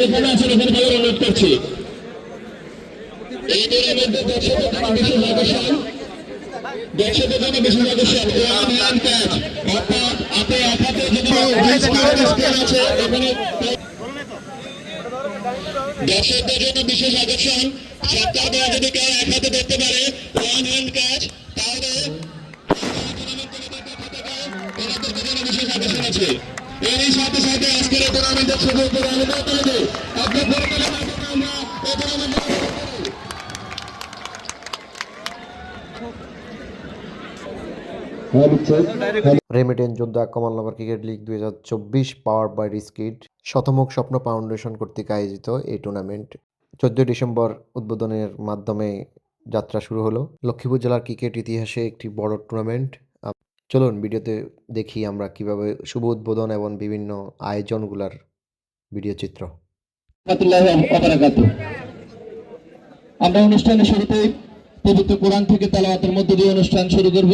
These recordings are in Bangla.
এখানে আছেন এখানে ভালো এই টুর্নামেন্টে দর্শকের জন্য ওয়ান হ্যান্ড ক্যাচ অর্থাৎ আপাতে স্কোর আছে এখানে দর্শকদের জন্য বিশেষ আকর্ষণ সরকার দ্বারা যদি কেউ এক হাতে ধরতে পারে ওয়ান হ্যান্ড ক্যাচ তাহলে বিশেষ আকর্ষণ আছে এরই সাথে সাথে আজকের টুর্নামেন্টের শুরু করে অনুমোদন করে আপনার পরিচালনার মাধ্যমে আমরা এই টুর্নামেন্টে রেমিটেন যোদ্ধা কমল নগর ক্রিকেট লিগ দুই হাজার চব্বিশ পাওয়ার বাই রিস্কিট শতমুখ স্বপ্ন ফাউন্ডেশন কর্তৃক আয়োজিত এই টুর্নামেন্ট চোদ্দই ডিসেম্বর উদ্বোধনের মাধ্যমে যাত্রা শুরু হলো। লক্ষ্মীপুর জেলার ক্রিকেট ইতিহাসে একটি বড় টুর্নামেন্ট চলুন ভিডিওতে দেখি আমরা কীভাবে শুভ উদ্বোধন এবং বিভিন্ন আয়োজনগুলার ভিডিও চিত্র। আমরা অনুষ্ঠানের শুরুতে পবিত্র কোরআন থেকে তালাওয়াতের মধ্য দিয়ে অনুষ্ঠান শুরু করব।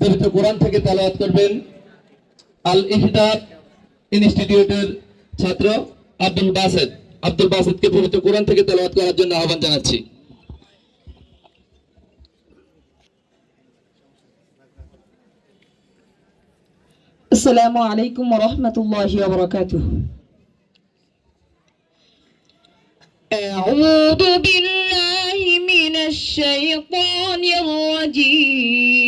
পবিত্র কোরআন থেকে তালাওয়াত করবেন আল ইহদাদ ইনস্টিটিউটের ছাত্র আব্দুল বাসেদ আব্দুল বাসেদকে পবিত্র কোরআন থেকে তালাওয়াত করার জন্য আহ্বান জানাচ্ছি السلام عليكم ورحمة الله وبركاته أعوذ بالله من الشيطان الرجيم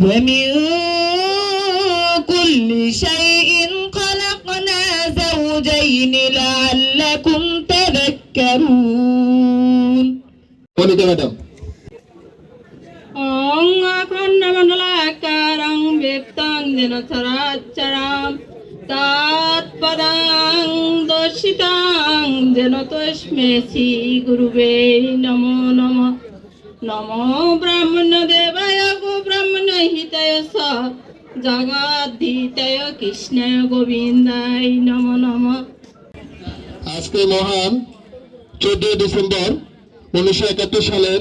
ومن كل شيء خلقنا زوجين لعلكم تذكرون. বলিতে ম্যাডাম ওং আখণ্ড মণ্ডলাকারং বিপ্তং দিনচরাচরাম তৎপদাং নমো ব্রাহ্মণ দেবায় গো ব্রাহ্মণ হিতায় স। জগদ্ধিতায় কৃষ্ণ গোবিন্দায় নম নম। আজকে মহান চোদ্দই ডিসেম্বর উনিশশো একাত্তর সালের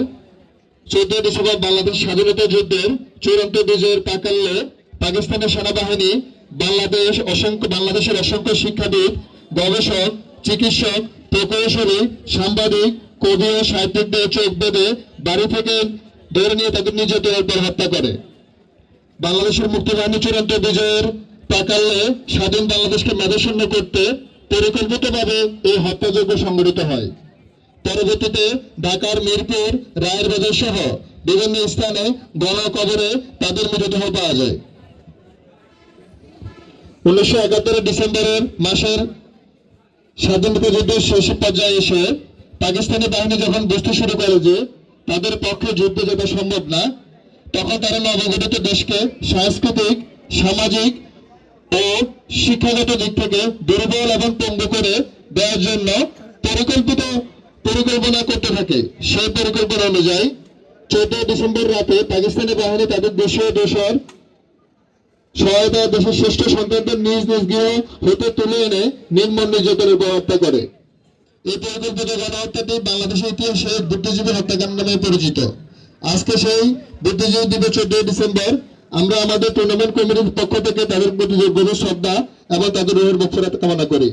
চোদ্দই ডিসেম্বর বাংলাদেশ স্বাধীনতা যুদ্ধের চূড়ান্ত বিজয়ের প্রাকাল্যে পাকিস্তানের সেনাবাহিনী বাংলাদেশ অসংখ্য বাংলাদেশের অসংখ্য শিক্ষাবিদ, গবেষক, চিকিৎসক, প্রকৌশলী, সাংবাদিক কবি ও সাহিত্যিকদের চোখ বেঁধে বাড়ি থেকে ধরে নিয়ে তাদের নির্যাতনের পর হত্যা করে। বাংলাদেশের মুক্তিবাহিনী চূড়ান্ত বিজয়ের প্রাকাল্যে স্বাধীন বাংলাদেশকে মেধাশূন্য করতে পরিকল্পিতভাবে এই হত্যাযজ্ঞ সংঘটিত হয়। পরবর্তীতে ঢাকার মিরপুর রায়ের বাজার সহ বিভিন্ন স্থানে গণকবরে তাদের মৃতদেহ পাওয়া যায়। উনিশশো একাত্তরের ডিসেম্বরের মাসের স্বাধীনতা যুদ্ধের শেষ পর্যায়ে এসে পাকিস্তানি বাহিনী যখন বুঝতে শুরু করে যে তাদের পক্ষে যুদ্ধ যেতে সম্ভব না, তখন তারা নবগঠিত দেশকে সাংস্কৃতিক, সামাজিক ও শিক্ষাগত দিক থেকে দুর্বল এবং পঙ্গু করে দেওয়ার জন্য পরিকল্পিত পরিকল্পনা করতে থাকে। সেই পরিকল্পনা অনুযায়ী চোদ্দ ডিসেম্বর রাতে পাকিস্তানি বাহিনী তাদের দেশীয় দোষর সহায়তা দেশের শ্রেষ্ঠ সন্তানদের নিজ নিজ গৃহ হতে তুলে এনে নির্মম নির্যাতনের হত্যা করে। এই পরিকল্পিত গণহত্যাটি বাংলাদেশের ইতিহাসে বুদ্ধিজীবী হত্যাকাণ্ড নামে পরিচিত। আজকে সেই বুদ্ধিজীবী দিবস চোদ্দই ডিসেম্বর। আমরা আমাদের টুর্নামেন্ট কমিটির পক্ষ থেকে তাদের প্রতি গভীর শ্রদ্ধা এবং তাদের রোহের বক্ষরাত কামনা করি।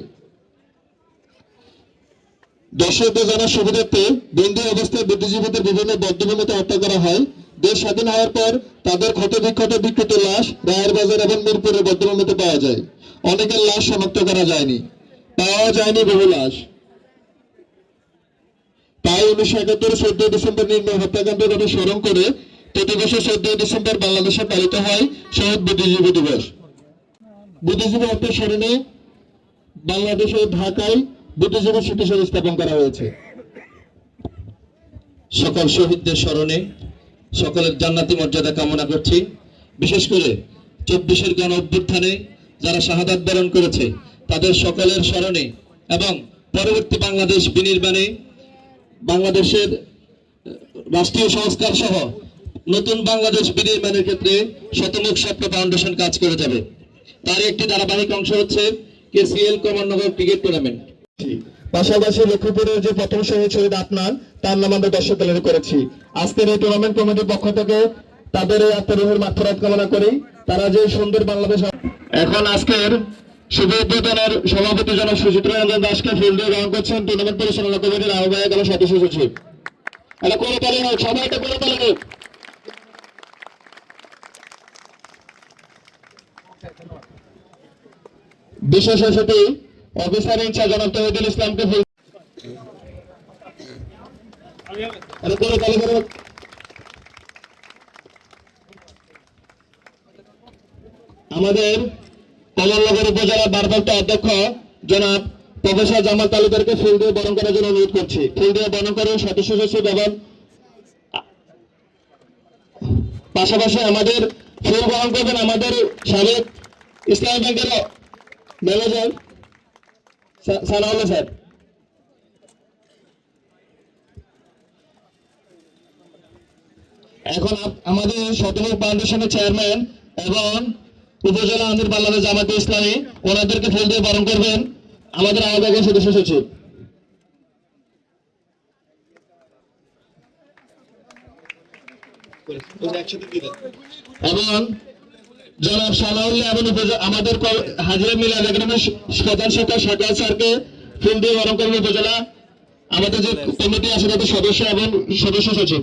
দর্শকদের জানার সুবিধার্থে বন্দী অবস্থায় বুদ্ধিজীবীদের বিভিন্ন বদ্ধভূমিতে হত্যা করা হয়। দেশ স্বাধীন হওয়ার পর তাদের ক্ষত বিক্ষত বিকৃত লাশ রায়ের বাজার এবং মিরপুরের পাওয়া যায়। অনেকের লাশ শনাক্ত করা যায়নি। পাওয়া যায়নি বহু লাশ। তাই উনিশশো একাত্তর চোদ্দ ডিসেম্বর নির্মম হত্যাকাণ্ডের কথা স্মরণ করে প্রতি বছর চোদ্দই ডিসেম্বর বাংলাদেশে পালিত হয় শহীদ বুদ্ধিজীবী দিবস। বুদ্ধিজীবী হত্যার স্মরণে বাংলাদেশের ঢাকায় বুদ্ধিজীবী স্মৃতিসৌধ স্থাপন করা হয়েছে। সকল শহীদদের স্মরণে সকলের জান্নাতি মর্যাদা কামনা করছি। বিশেষ করে চব্বিশের গণ অভ্যুত্থানে যারা শাহাদাত বরণ করেছে, তাদের সকলের স্মরণে এবং পরবর্তী বাংলাদেশ বিনির্মাণে বাংলাদেশের রাষ্ট্রীয় সংস্কার সহ নতুন বাংলাদেশ বিনির্মাণের ক্ষেত্রে শতমুখ স্বপ্ন ফাউন্ডেশন কাজ করে যাবে। তার একটি ধারাবাহিক অংশ হচ্ছে কেসিএল কমলনগর ক্রিকেট টুর্নামেন্ট। পাশাপাশি লক্ষ্মীপুরের যে প্রথম শহীদ শহীদ আপনার তার নাম আমরা দর্শক গ্যালারি করেছি। আজকের এই টুর্নামেন্ট কমিটির পক্ষ থেকে তাদের এই আত্মরোহের মাত্রাত কামনা করি। তারা যে সুন্দর বাংলাদেশ এখন আজকের শুভ উদ্বোধনের সভাপতি জনাব সুচিত্র রঞ্জন দাসকে ফিল্ডে গ্রহণ করছেন টুর্নামেন্ট পরিচালনা কমিটির আহ্বায়ক এবং সদস্য সচিব। এটা করে তালে হোক, সবাই এটা করে তালে হোক। বিশেষ অতিথি, অফিসার ইনচার্জ জনাব তহিদুল ইসলামকে এটা করে আমাদের কমলনগর উপজেলা ভারপ্রাপ্ত অধ্যক্ষ জনাব প্রফেসর জামাল তালুকারকে ফুল দিয়ে বরণ করার জন্য অনুরোধ করছি। ফুল দিয়ে বরণ করেন সদস্য সচিব এবং পাশাপাশি আমাদের ফুল বহন করবেন আমাদের সাবেক ইসলামী ব্যাংকের ম্যানেজার সানাউল্লাহ স্যার। এখন আমাদের শতমুখ ফাউন্ডেশনের চেয়ারম্যান এবং উপজেলা আমির বাংলাদেশ জামাতে ইসলামী, ওনাদেরকে ফুল দিয়ে বরণ করবেন। আমাদের আহ্বায়কের সদস্য সচিব। এবং জনাব সালাউল্লাহ এবং আমাদের হাজিরা মিলাদ একাডেমির প্রধান সাকাল স্যারকে ফুল দিয়ে বরণ করবেন উপজেলা, আমাদের যে কমিটি আছে তাদের সদস্য এবং সদস্য সচিব।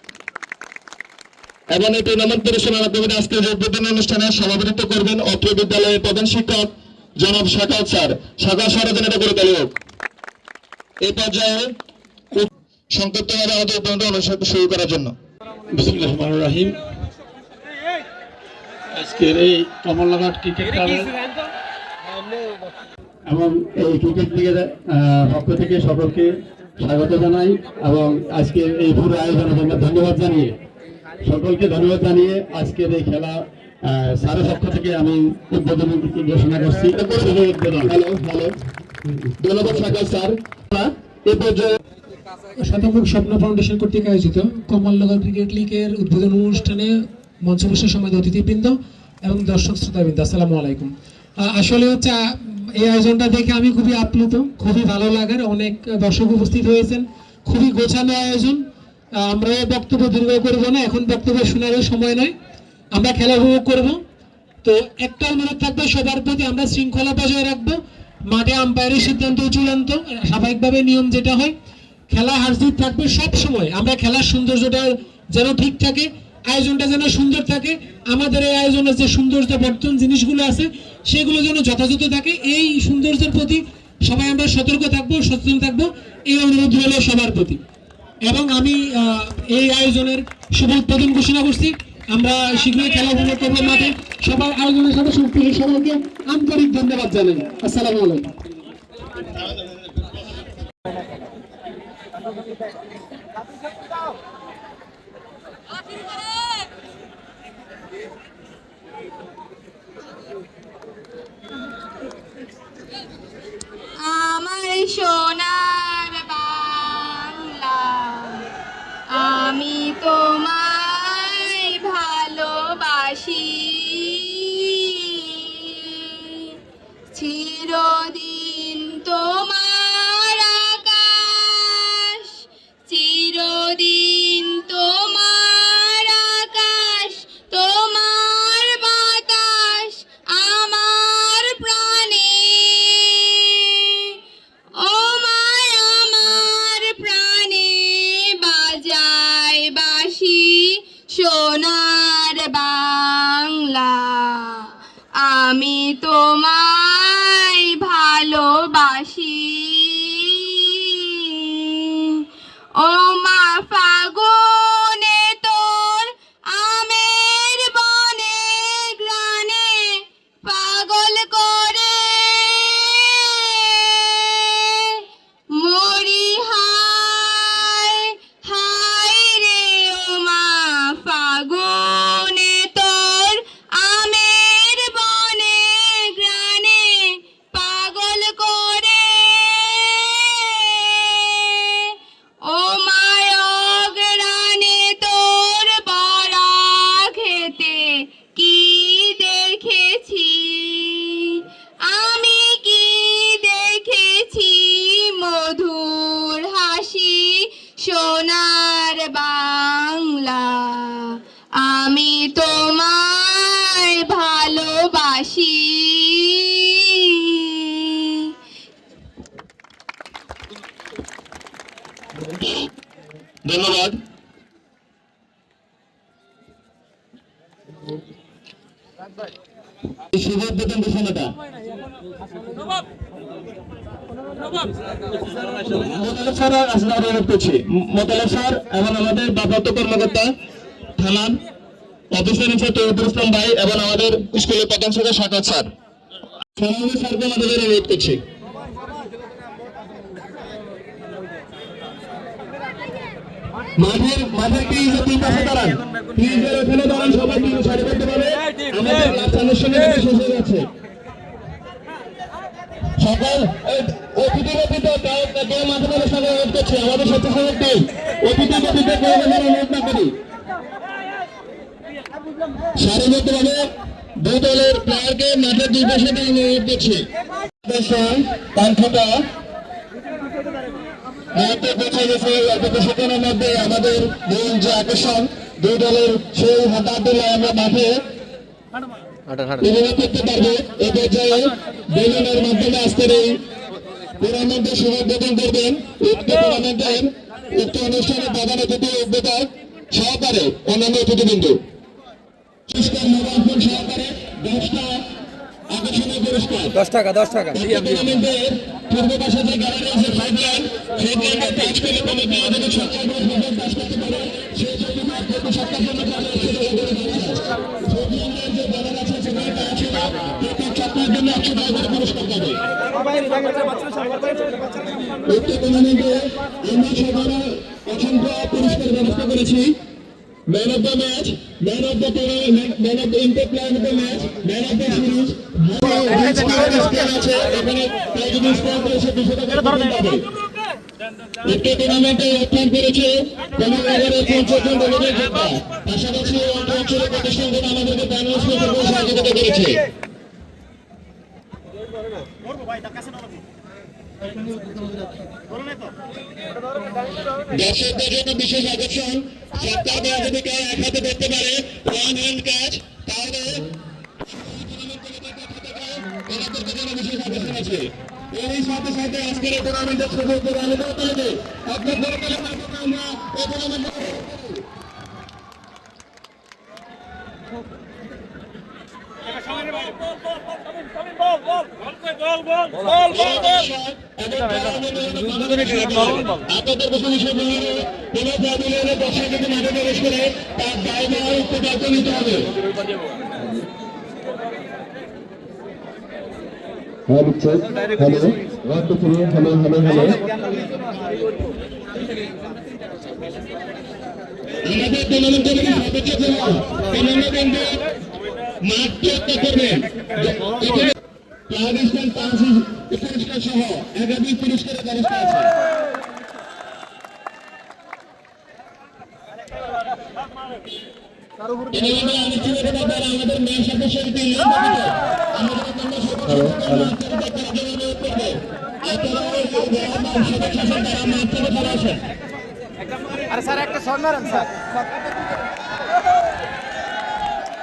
এবং এই টুর্নামেন্ট পরিচালনা কমিটি আজকের যে উদ্বোধনী অনুষ্ঠানে সভাপতিত্ব করবেন অত্র বিদ্যালয়ের প্রধান শিক্ষক জনাব সাকাত স্যার। সাকাত স্যার যেন এটা করে তাহলে হোক এই পর্যায়ে সংক্ষিপ্তভাবে আমাদের উদ্বোধনী অনুষ্ঠান শুরু করার জন্য। বিসমুল্লাহ রাহিম। আজকের এই কমলনগর ক্রিকেট ক্লাবে এবং এই ক্রিকেট লিগের আহ, পক্ষ থেকে সকলকে স্বাগত জানাই এবং আজকের এই পুরো আয়োজনের জন্য ধন্যবাদ জানিয়ে সকলকে ধন্যবাদ জানিয়ে আজকের এই খেলা স্যারের পক্ষ থেকে আমি উদ্বোধনী ঘোষণা করছি। Hello hello. ধন্যবাদ স্যার। এই পর্যায়ে শতমুখ স্বপ্ন ফাউন্ডেশন কর্তৃক আয়োজিত কমলনগর ক্রিকেট লিগের উদ্বোধন অনুষ্ঠানে মঞ্চ বসে সময় অতিথিবৃন্দ এবং দর্শক শ্রোতাবৃন্দ আসসালামু আলাইকুম। আসলে হচ্ছে এই আয়োজনটা দেখে আমি খুবই আপ্লুত খুবই ভালো লাগার অনেক দর্শক উপস্থিত হয়েছেন। খুবই গোছানো আয়োজন আমরা বক্তব্য দীর্ঘ করব না, এখন বক্তব্য শোনারও সময় নয় আমরা খেলা উপভোগ করব। তো একটা অনুরোধ থাকবে, সবার প্রতি আমরা শৃঙ্খলা বজায় রাখব। মাঠে আম্পায়ারের সিদ্ধান্ত চূড়ান্ত, স্বাভাবিকভাবে নিয়ম যেটা হয়। খেলা হারজিত থাকবে সব সময়। আমরা খেলার সৌন্দর্যটা যেন ঠিক থাকে, আয়োজনটা যেন সুন্দর থাকে, আমাদের এই আয়োজনের যে সৌন্দর্য বর্তমান জিনিসগুলো আছে, সেগুলো যেন যথাযথ থাকে। এই সৌন্দর্যের প্রতি সবাই আমরা সতর্ক থাকব, সচেতন থাকব। এই অনুরোধ হলো সবার প্রতি। এবং আমি এই আয়োজনের শুভ উদ্বোধন ঘোষণা করছি। আমরা শীঘ্রই খেলা উপভোগ করব মাঠে। সবাই আয়োজনের সাথে সুস্থ সবাইকে আন্তরিক ধন্যবাদ জানাই। আসসালামু আলাইকুম। আমার সোনার তোমায় ভালোবাসি। চিরদিন ভালোবাসি ধন্যবাদ। শুভ উদ্বোধন ঘোষণাটা মোতালেব স্যার আসলে করছি। স্যার এবং আমাদের ভারপ্রাপ্ত কর্মকর্তা থানার অফিসার ইনচার্জ তৈবুর ইসলাম ভাই এবং আমাদের স্কুলের প্রধান শিক্ষক সাকাত স্যার। সোনালী স্যারকে আমাদের অনুরোধ করছি। আমাদের করছে। আমাদের স্বেচ্ছাসেবক টিম অতিথি কেউ অনুরোধ না করি। সারিবদ্ধভাবে দুই দলের প্লেয়ারকে মাঠের দুই পাশে দিয়ে অনুরোধ করছি পান্থটা মুহূর্তে পৌঁছে গেছে অল্প কিছুক্ষণের মধ্যে আমাদের মূল যে আকর্ষণ দুই দলের সেই হাতাহাতি আমরা মাঠে করতে পারব। এই পর্যায়ে বেলুনের মাধ্যমে আজকের এই টুর্নামেন্টের শুভ উদ্বোধন করবেন। উক্ত টুর্নামেন্টের উক্ত অনুষ্ঠানে প্রধান অতিথি উদ্বোধক সহকারে অন্যান্য অতিথিবৃন্দু। পুরস্কার মোবাইল সহকারে দশটা আকর্ষণীয় পুরস্কার দশ টাকা দশ টাকা পূর্ব পাশে যে গ্যালারি আছে ফাইভ লাইন সেই জায়গায় কাজ করে কমিটি আমাদের সরকার সেই জন্য প্রতি জন্য উক্ত আমরা সবার অসংখ্য পুরস্কার ব্যবস্থা করেছি দ্য সিরিজ আছে এখানে প্রাইজ স্কোর করেছে দুশো টাকা পাবে উক্ত টুর্নামেন্টে অর্থায়ন করেছে কমলনগরের পঞ্চাশ জন দলের যোদ্ধা পাশাপাশি অন্য অঞ্চলের প্রতিষ্ঠানগুলো আমাদেরকে প্যানেল করেছে দর্শকদের জন্য বিশেষ আকর্ষণ দেওয়া যদি কেউ এক হাতে করতে পারে ওয়ান হ্যান্ড ক্যাচ তাহলে এরই সাথে সাথে আজকের এই টুর্নামেন্টের শুভ উদ্বোধন আলোচনা আপনার ধরে আমরা এই টুর্নামেন্টে আপনাদের কাছে বিষয় বলে কোন প্রাধিকারের দর্শক যদি মাঠে প্রবেশ করে তার দায়িত্ব উক্ত দায়িত্ব নিতে হবে হ্যালো হ্যালো হ্যালো আমাদের টুর্নামেন্টের সর্বোচ্চ টুর্নামেন্ট মাঠ ত্যাগ করবেন প্লাগিস্তান পাঁচ পুরস্কার সহ একাধিক পুরস্কারের ব্যবস্থা আছে। আমাদের মেয়ে সদস্যের টিম আমাদের জন্য সদস্য অনুরোধ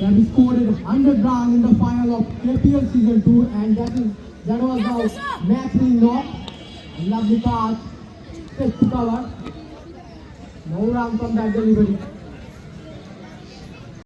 that is scored 100 run in the final of KPL season 2 and that is that was the match winning knock lovely pass set to cover. No run from that delivery